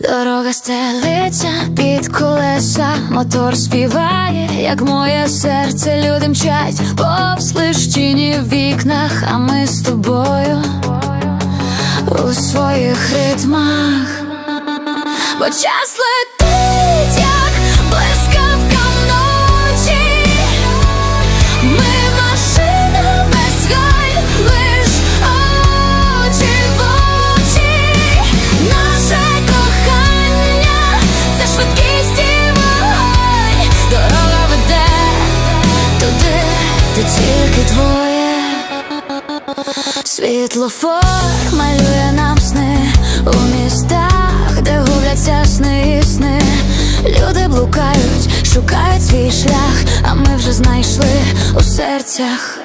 Дорога стелиться під колеса, мотор співає, як моє серце люди мчать, повз лиш тіні в вікнах, а ми з тобою у своїх ритмах, бо час летить, де тільки двоє. Світлофор малює нам сни у містах, де губляться сни і сни. Люди блукають, шукають свій шлях, а ми вже знайшли у серцях,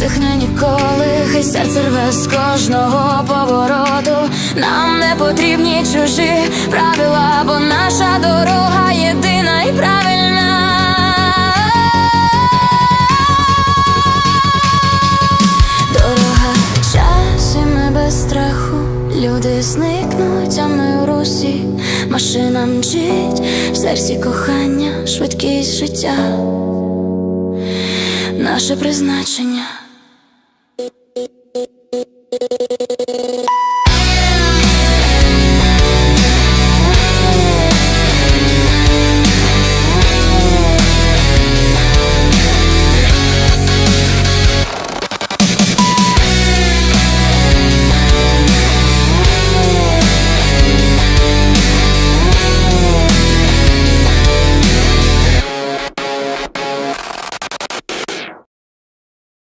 стихне ніколи, хай серце рве з кожного повороту. Нам не потрібні чужі правила, бо наша дорога єдина і правильна. Дорога час і ми без страху. Люди зникнуть, а ми у русі. Машина мчить в серці кохання, швидкість життя наше призначення. you.